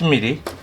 10mm.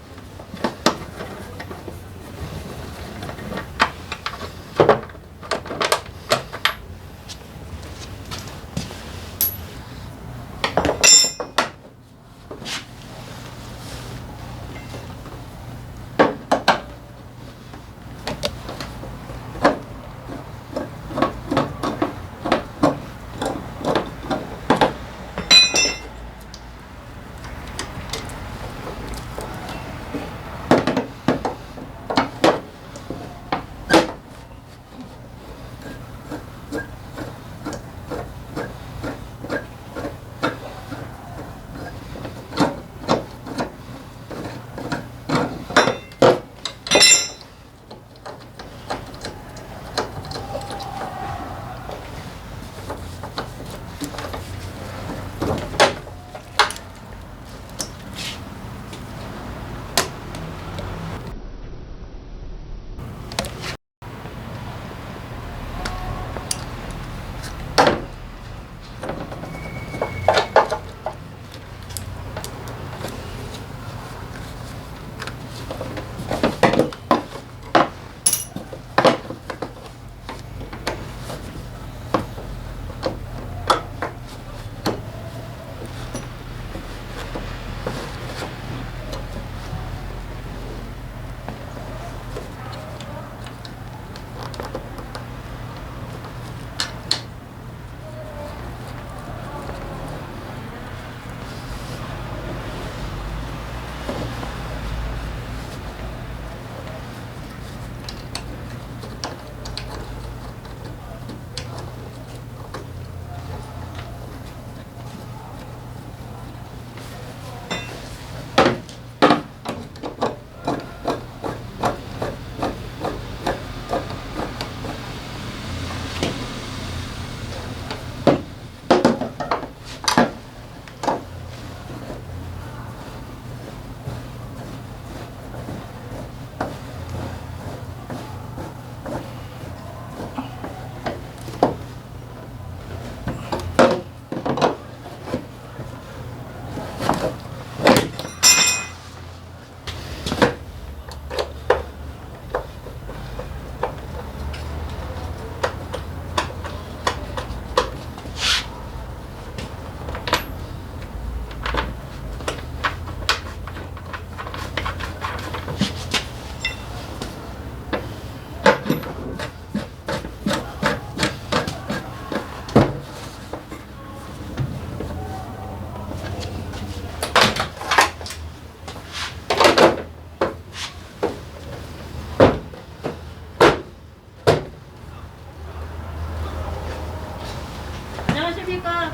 안녕하십니까.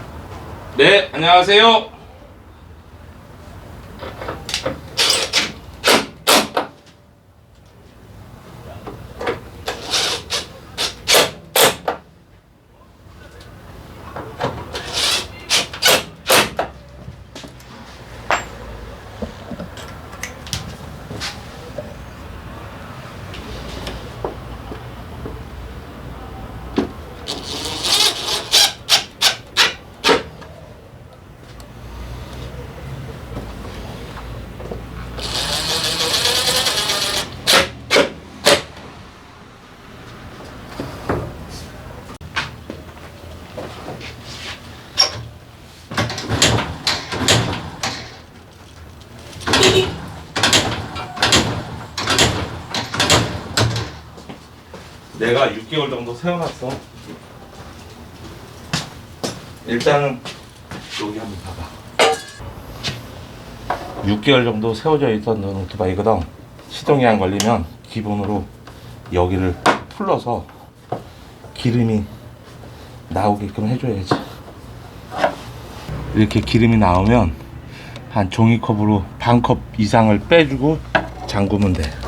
네, 안녕하세요. 내가 6개월 정도 세워놨어. 일단은 여기 한번 봐봐. 6개월 정도 세워져 있던 오토바이거든. 시동이 안 걸리면 기본으로 여기를 풀러서 기름이 나오게끔 해줘야지. 이렇게 기름이 나오면 한 종이컵으로 반 컵 이상을 빼주고 잠그면 돼.